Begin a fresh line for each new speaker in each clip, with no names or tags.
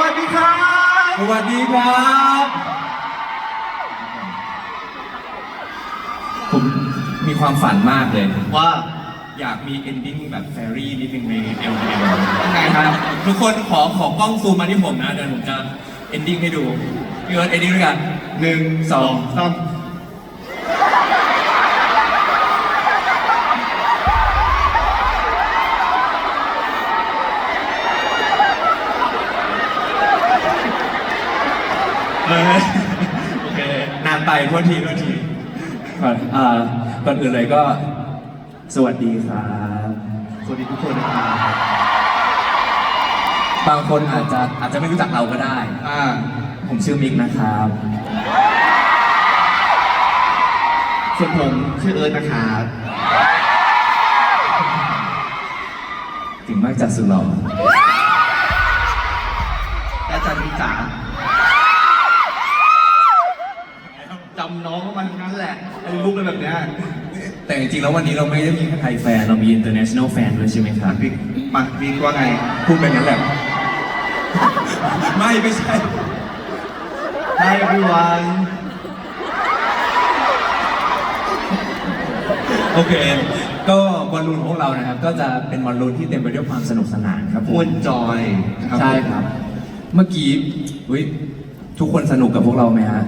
วัสดีครับ
สวัสดีครับ ผมมีความฝันมากเลย
ว่า
อยากมี ending แบบแฟรี่นิดนึงใน L L
ยังไงครับ
ทุกคนขอขอกล้องซูมมาที่ผมนะ เดี๋ยวผมจะ ending ให้ดูพี่เอิร์ธ ending ด้วยกันหนึ่งสอง
สาม
โอเคนานไปโทษทีโทษทีก่อนอ่าก่อนอื่นเลยก็ สวัสดีครับ
สวัสดีทุกคนนะครับ
บางคนอาจจะอาจจะไม่รู้จักเราก็ได้
อ่า
ผมชื่อมิกนะครับ
ส่วนผมชื่อเอิร์ธนะครับ
ถึงมากจัดสุดหล่อ
และอาจารย์มิจ๋า นั้นแหละไอ้ลูกเป็นแบบเนี้ย
แต่จริงๆแล้ววันนี้เราไม่ได้มีแค่ไทยแฟน เรามี international fan ด้วยใช่ไหมครับ
บิ๊กมาบิ๊กว่าไง
พูดไปงั้นแหละ ไม่ไม่ใช่
Hi everyone
โอเค ก็บอลลูนของพวกเรานะครับ ก็จะเป็นบอลลูนที่เต็มไปด้วยความสนุกสนานครับผม
ม่วนจอยนะ
ใช่ครับ เมื่อกี้อุ๊ยทุกคนสนุกกับพวกเราไหมฮะ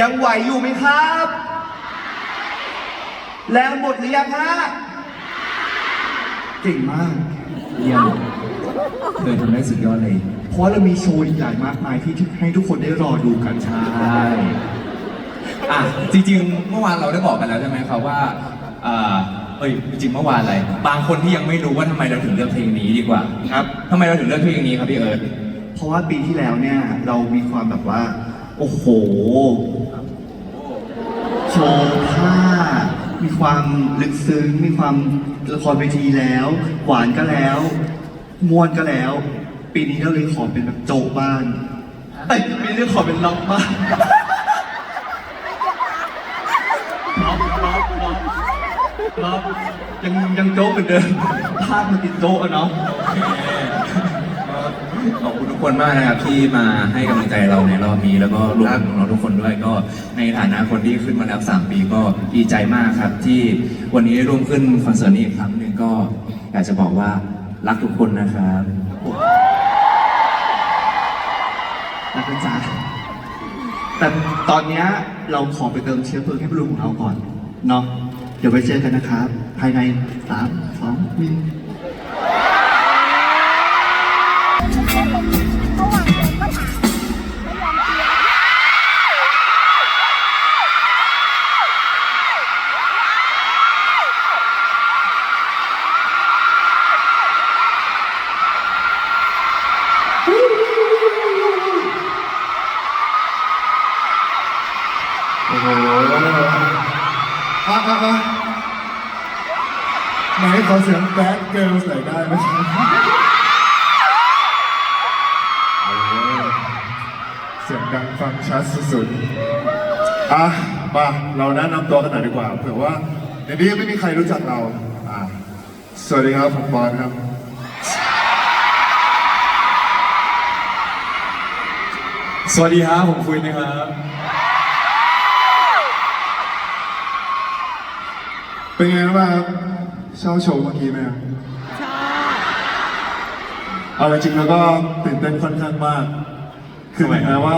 ยังไหวอยู่ไหมครับ แล้วหมดหรือยังฮะเก่งมาก
เยี่ยมเธอทำได้สุดยอดเลย
เพราะเรามีโชว์อีกหลายมากมายที่ให้ทุกคนได้รอดูกันใช่
ใช่อะจริงๆ เมื่อวานเราได้บอกกันแล้วใช่ไหมครับว่าอ่าเอ้ยจริงๆเมื่อวานอะไร บางคนที่ยังไม่รู้ว่าทำไมเราถึงเลือกเพลงนี้ดีกว่า
ครับ
ทำไมเราถึงเลือกเพลงนี้ครับพี่เอิร์ธ
เพราะว่าปีที่แล้วเนี่ยเรามีความแบบว่า โอ้โห โชว์ท่ามีความลึกซึ้ง มีความละครเวทีแล้ว หวานก็แล้วมวนก็แล้ว ปีนี้เราเลยขอเป็นแบบโจกบ้านเอ้ยปีนี้ขอเป็นล็อกบ้านล็อกล็อกล็อกล็อกยังยังโจ๊กเหมือนเดิมภาพมันติดโจ๊กอะเนาะ
ขอบคุณทุกคนมากนะครับที่มาให้กำลังใจเราในรอบนี้ แล้วก็รวมถึงเราทุกคนด้วยก็ในฐานะคนที่ขึ้นมาแล้ว 3 ปีก็ดีใจมากครับ ที่วันนี้ได้ร่วมขึ้นคอนเสิร์ตนี้อีกครั้งหนึ่งก็อยากจะบอกว่ารักทุกคนนะครับ
นะคุณจ๋าแต่ตอนเนี้ยเราขอไปเติมเชื้อเพลิงให้บอลลูนของเราก่อนเนาะเดี๋ยวไปเจอกันนะครับ ภายในสามสองหนึ่ง
อะ
อะไหนขอเสียงแบดเกิลใส่ได้ไหมโอ้โหเสียงดังฟังชัดสุดๆ อะมาเราแนะนำตัวกันหน่อยดีกว่าเผื่อว่าในนี้ไม่มีใครรู้จักเรา อะสวัสดีครับผมบอลครับ
สวัสดีครับผมคุยนะครับ
เป็นไงบ้างครับชอบโชว์เมื่อกี้ไหมครับเอาจริงๆแล้วก็ตื่นเต้นค่อนข้างมาก คือหมายความว่า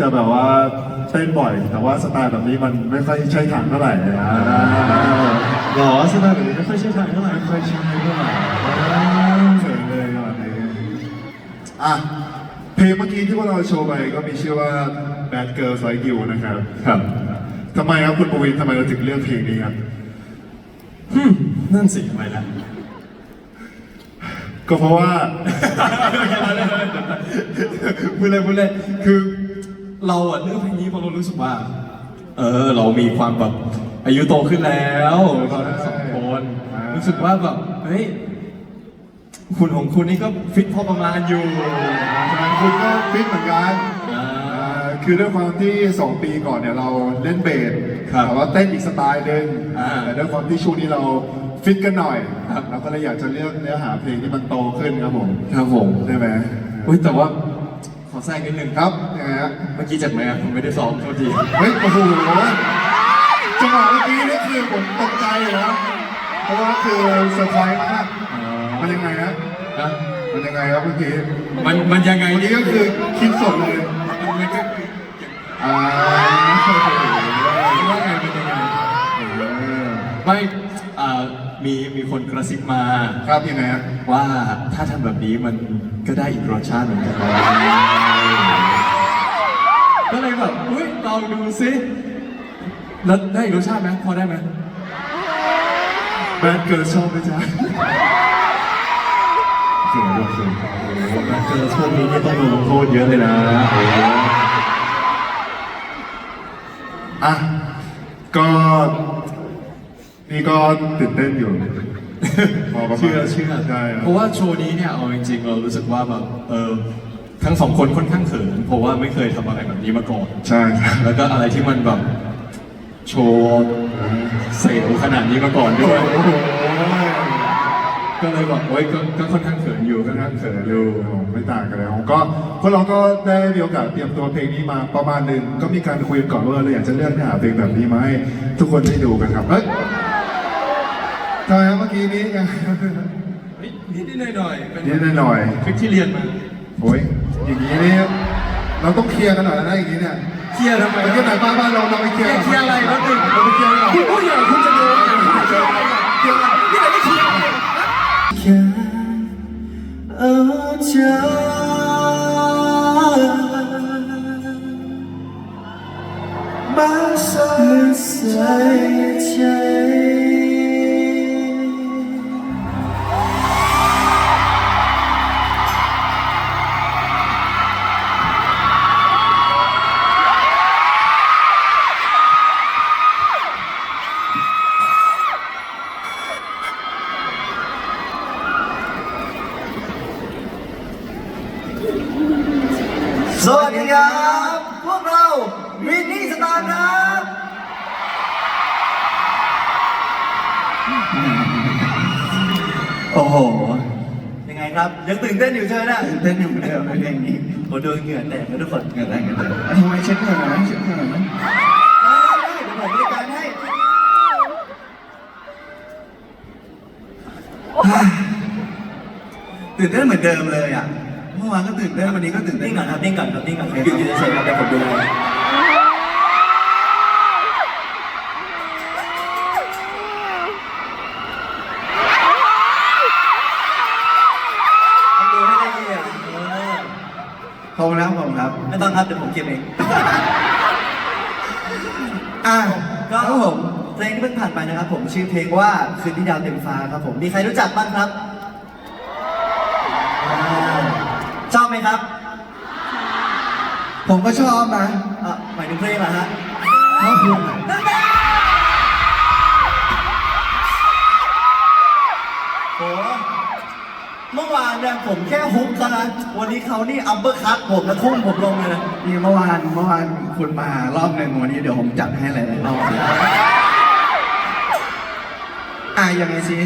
จะแบบว่าเต้นบ่อย แต่ว่าสไตล์แบบนี้มันไม่ค่อยใช่ทางเท่าไหร่นะ
หรอสบายแบบนี้ไม่ค่อยใช่ทางเท่าไหร่
ไม่ค่อยใช่เท่าไหร่เฉยเลยแบบนี้อะเพลงเมื่อกี้ที่พวกเราโชว์ไปก็มีชื่อว่า Bad Girls Like You นะครับ
ครับ
ทำไมครับคุณปวินทำไมเราถึงเลือกเพลงนี้ครับ
นั่นสิทำไมล่ะ
ก็เพราะว่า
พูดเลยพูดเลยคือเราอะเลือกเพลงนี้เพราะเรารู้สึกว่า เออ เรามีความแบบอายุโตขึ้นแล้วเราทั้งสองคน
อ่ารู้
รู้สึกว่าแบบเฮ้ยคุณของคุณนี่ก็ฟิตพอประมาณอยู่
ฉะนั้นคุณก็ฟิตเหมือนกัน
อ่า
อ่า คือด้วยความที่ 2 ปีก่อนเนี่ยเราเล่นเบส
ครับ
แต่ว่าเต้นอีกสไตล์หนึ่ง
อ่า
แต่ด้วยความที่ช่วงนี้เราฟิตกันหน่อยเราก็เลยอยากจะเลือกเนื้อหาเพลงที่มันโตขึ้นครับผม
ครับผม
ใช่ไหม
อุ้ยแต่ว่าขอแทรกนิดนึง
ครับยังไงฮะ
เมื่อกี้เจ็บไหมอะผมไม่ได้ซ้อมโทษที
เฮ้ยโอ้โหจังหวะเมื่อกี้นี่คือผมตกใจเลยนะเพราะว่าคือเซอร์ไพรส์มากมันยังไงฮะ
นะ
มันยังไงครับเมื่อกี้
มันมันยังไง
เมื่อกี้ก็คือคิดสดเลย
มันมันก็คือ
อ่า
ว่าไงมันยังไงไม่อ่ามีมีคนกระซิบมา
ครับยังไงฮะ
ว่าถ้าทำแบบนี้มันก็ได้อีกรสชาติเหมือนกันนะก็เลยแบบอุ้ยลองดูซิแล้วได้อีกรสชาติไหมพอได้ไหม
แบดเกิร์ลชอบไหมจ๊ะเขินด้วยเขิน
โอ้โหเจอช่วงนี้นี่ต้องโดนลงโทษเยอะเลยนะ
อะ ก็นี่ก็ตื่นเต้นอยู่ พอประมาณ
เชื่อเชื่อ
ใช่
เพราะว่าโชว์นี้เนี่ยเอาจริงๆเรารู้สึกว่าแบบเออทั้งสองคนค่อนข้างเขินเพราะว่าไม่เคยทำอะไรแบบนี้มาก่อน
ใช่ใช่
แล้วก็อะไรที่มันแบบโชว์เซลล์ขนาดนี้มาก่อนด้วย
โอ้โห
ก็เลยบอกโอ้ยก็ก็ค่อนข้างเขินอยู่
ค่
ค่
อ
อนน
ข้า
ข้างง
เขิ
เขิ
น
น
อ
อยู่
ยู่ไม่ต่างกันแล้วก็พวกเราก็ได้มีโอกาสเตรียมตัวเพลงนี้มาประมาณหนึ่งก็มีการคุยกันก่อนว่าเราอยากจะเลือกเนื้อหาเพลงแบบนี้มาให้ทุกคนได้ดูกันครับเฮ้ยทำไมครับเมื่อกี้นี้ยัง
นิดนิดหน่อยหน่อยๆเป็น
นิดหน่อย
ทริคที่เรียนมา
โอ้ยอย่างนี้นี่เราต้องเคลียร์กันหน่อยแล้วนะอย่างนี้เนี่ย
เคลียร์ทำไม
ไปที่ไหนบ้านบ้านเราเราไปเคลียร์
เคลียร์อะไรแล้วหนึ่ง
เราไปเคลียร์ก่อน
คุณพูดอย่างคุณจะโดนอย่างคุณจะโดนเคลียร์อะไรที่ไหนไม่เคลียร์
ครับ ยังตื่นเต้นอยู่ใช่ไหมเนี่ยตื่นเต้นอยู่เหมือนเดิมในเพลงนี้โอ้โดนเหงื่อแตกแล้วทุกคนเหงื่อแตกกันเลยทำไมเช็ดเหงื่อหน่อยเช็ดเหงื่อหน่อย ได้ได้เดี๋ยวผมบริการให้ ตื่นเต้นเหมือนเดิมเลยอะ เมื่อวานก็ตื่นเต้นวันนี้ก็ตื่นเต้น
นิ่งก่อนครับนิ่งก่อนครับนิ่งก่อนอยู่อยู่เฉยๆครับเดี๋ยวผมดูแล ไม่ต้องครับเดี๋ยวผมเก็บเอง
อะ
ก็
ครับผม
เพลงที่เพิ่งผ่านไปนะครับ ผมชื่อเพลงว่าคืนที่ดาวเต็มฟ้าครับผมมีใครรู้จักบ้างครับอ่าชอบไหมครับ
ผมก็ชอบนะ
อะหมายถึงเพลงเหรอฮะ
ชอบคุณอะ
โานเนี่ยผมแค่ฮุกเท่านั้นวันนี้เขานี่อัปเปอร์คัตผมแล้วทุ่มผมลงเลยนะ
นี่เมื่อวานเมื่อวานคุณมารอบหนึ่งวันนี้เดี๋ยวผมจัดให้หลายๆรอบอะยังไงสิ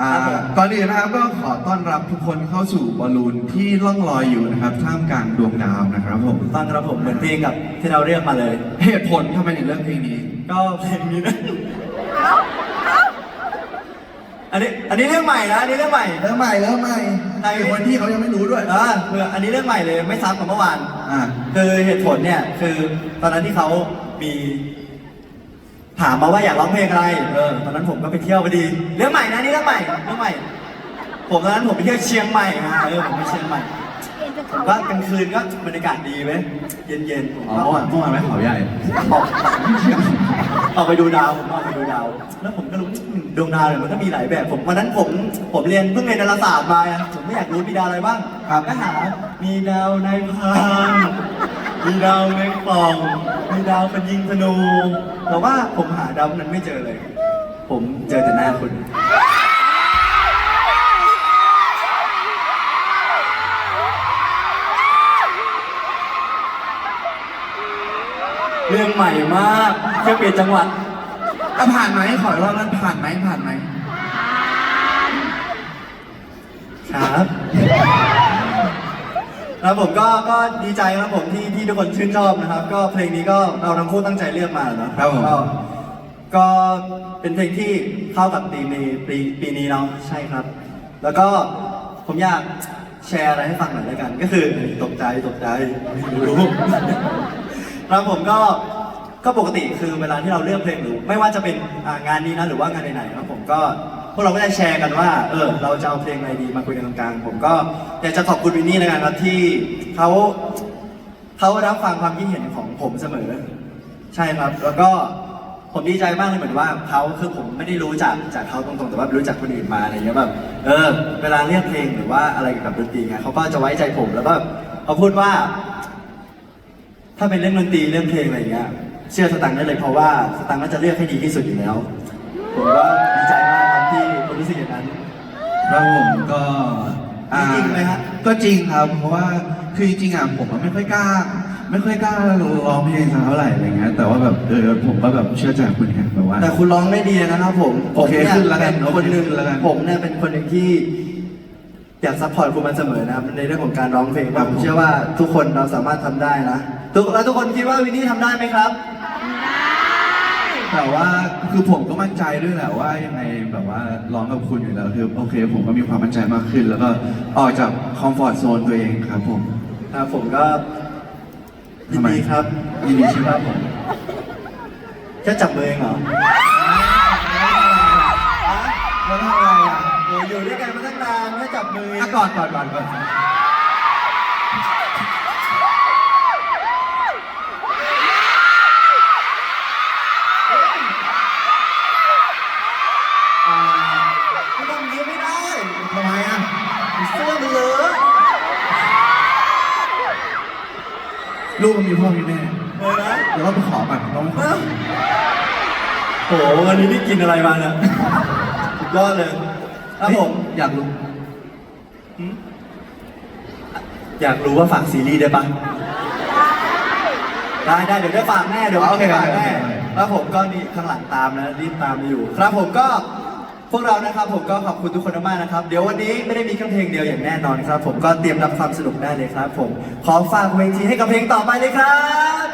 อ่าก่อนอื่นนะครับก็ขอต้อนรับทุกคนเข้าสู่บอลลูนที่ล่องลอยอยู่นะครับท่ามกลางดวงดาวนะครับผม
ฟังครับผมเหมือนเพลงกับที่เราเรียกมาเลย
เหตุผลทำไมถึงเลือกเพลงนี้
ก็เพลงนี้นะ อันนี้อันนี้เรื่องใหม่นะอันนี้เรื่องใหม่
เริ่มใหม่เริ่มใหม่
ใคร
ไอ้คนที่เขายังไม่รู้ด้วย
อ่าเพื่ออันนี้เรื่องใหม่เลยไม่ซ้ำกับเมื่อวาน
อ่า
คือเหตุผลเนี่ยคือตอนนั้นที่เขามีถามมาว่าอยากร้องเพลงอะไร เออ ตอนนั้นผมก็ไปเที่ยวพอดี เรื่องใหม่นะนี่เรื่องใหม่ เรื่องใหม่ ผมตอนนั้นผมไปเที่ยวเชียงใหม่มาเออผมไปเชียงใหม่
เอ็นจะ
ผ
เขา
มก็กลางคืนก็บรรยากาศดีไหมเย็นๆผม
อ๋อ
ก็
เมื่อวานเมื่อวานไม่เขาใหญ่
ออกออกไปดูดาวผมออกไปดูดาว แล้วผมก็รู้อืมดวงดาวเนี่ยมันก็มีหลายแบบ ผมวันนั้นผมผมเรียนเพิ่งเรียนดาราศาสตร์มาอะผมไม่อยากรู้มีดาวอะไรบ้าง
ครับ
ก็หา มีดาวในพานมีดาวในปล่อง มีดาวเป็นยิงธนูแต่ว่าผมหาดาวนั้นไม่เจอเลย ผมเจอแต่หน้าคุณ เพลงใหม่มากเพื่อเปลี่ยนจังหวัด
อะผ่านไหมขออีกรอบนั้นผ่านไหมผ่านไหมผ่าน
ครับแล้วผมก็ก็ดีใจครับผมที่ที่ทุกคนชื่นชอบนะครับ ก็เพลงนี้ก็เราทั้งคู่ตั้งใจเลือกมาแล้ว
ครับผม
ก็เป็นเพลงที่เข้ากับปีมในปีปีนี้เนาะใช่ครับ แล้วก็ผมอยากแชร์อะไรให้ฟังหน่อยแล้วกัน ก็คือตกใจตกใจไม่รู้ แล้วผมก็ก็ปกติคือเวลาที่เราเลือกเพลงหรือไม่ว่าจะเป็นอ่างานนี้นะหรือว่างานไหนๆครับผมก็พวกเราก็จะแชร์กันว่าเออเราจะเอาเพลงอะไรดีมาคุยกันตรงกลางผมก็อยากจะขอบคุณวินนี่นะครับที่เขาเขารับฟังความคิดเห็นของผมเสมอ ใช่ครับ แล้วก็ผมดีใจมากเลยเหมือนว่าเขาคือผมไม่ได้รู้จักจากเขาตรงๆแต่ว่ารู้จักคนอื่นมาอะไรเงี้ยแบบเออ เวลาเรียกเพลงหรือว่าอะไรเกี่ยวกับดนตรีไงเขาก็จะไว้ใจผมแล้วก็เขาพูดว่า ถ้าเป็นเรื่องดนตรีเรื่องเพลงอะไรอย่างเงี้ยเชื่อสตังค์ได้เลยเพราะว่าสตังค์ก็จะเลือกให้ดีที่สุดอยู่แล้ว ผมก็ดีใจมากครับที่คุณรู้สึกอย่างนั้น
ครับผมก็อ่า
จริงไหมฮะ
ก็จริงครับ เพราะว่าคือจริงๆอะผมอะไม่ค่อยกล้า ไม่ค่อยกล้าร้องเพลงสักเท่าไหร่อะไรเงี้ยแต่ว่าแบบเออผมก็แบบเชื่อใจคุณไงแบบว่า
แต่คุณร้องได้ดีนะครับผม
โอเค
ผมย
ขึ้นแล้วกัน
เป็นคนหนึ่ง
โอเคขึ้นแล้วกัน
ผมเนี่ยเป็นคนหนึ่งที่อยากซัพพอร์ตคุณมาเสมอนะครับในเรื่องของการร้องเพลง
ครับ
ผมเชื่อว่าทุกคนเราสามารถทำได้นะ ทุกแล้วทุกคนคิดว่าวินนี่ทำได้ไหมครับ
แต่ว่าคือผมก็มั่นใจด้วยแหละว่ายังไงแบบว่าร้องกับคุณอยู่แล้วคือโอเค ผมก็มีความมั่นใจมากขึ้น แล้วก็ออกจากคอมฟอร์ทโซนตัวเองครับผม
ครับผมก็ยินดีครับ
ยินดีใช่ไหมผม
แค่จับมือเองเหรอ
แล้วทำอะไรอะ
โอ้ยอยู่ด้วยกันมาตั้งนานแค่จับมือ
อะก่อนก่อนก่อนก่อน ลูกมันมีพ่อมีแม่
เลยนะ
เดี๋ยวเราไปขอก่อนต้องไปขอ
โอ้โหวันนี้นี่กินอะไรมาเนี่ยสุดยอดเลยครับผม
อยากรู้
อยากรู้ว่าฝากซีรีส์ได้ปะได้ได้เดี๋ยวได้ฝากแน่เดี๋ยว
โอเค
ฝากแน่
โอเค
ครับผมก็นี่ข้างหลังตามนะรีบตามมาอยู่ ครับผมก็ พวกเรานะครับผมก็ขอบคุณทุกคนมากๆนะครับ เดี๋ยววันนี้ไม่ได้มีแค่เพลงเดียวอย่างแน่นอนครับ ผมก็เตรียมรับความสนุกได้เลยครับ ผมขอฝากเวทีให้กับเพลงต่อไปเลยครับ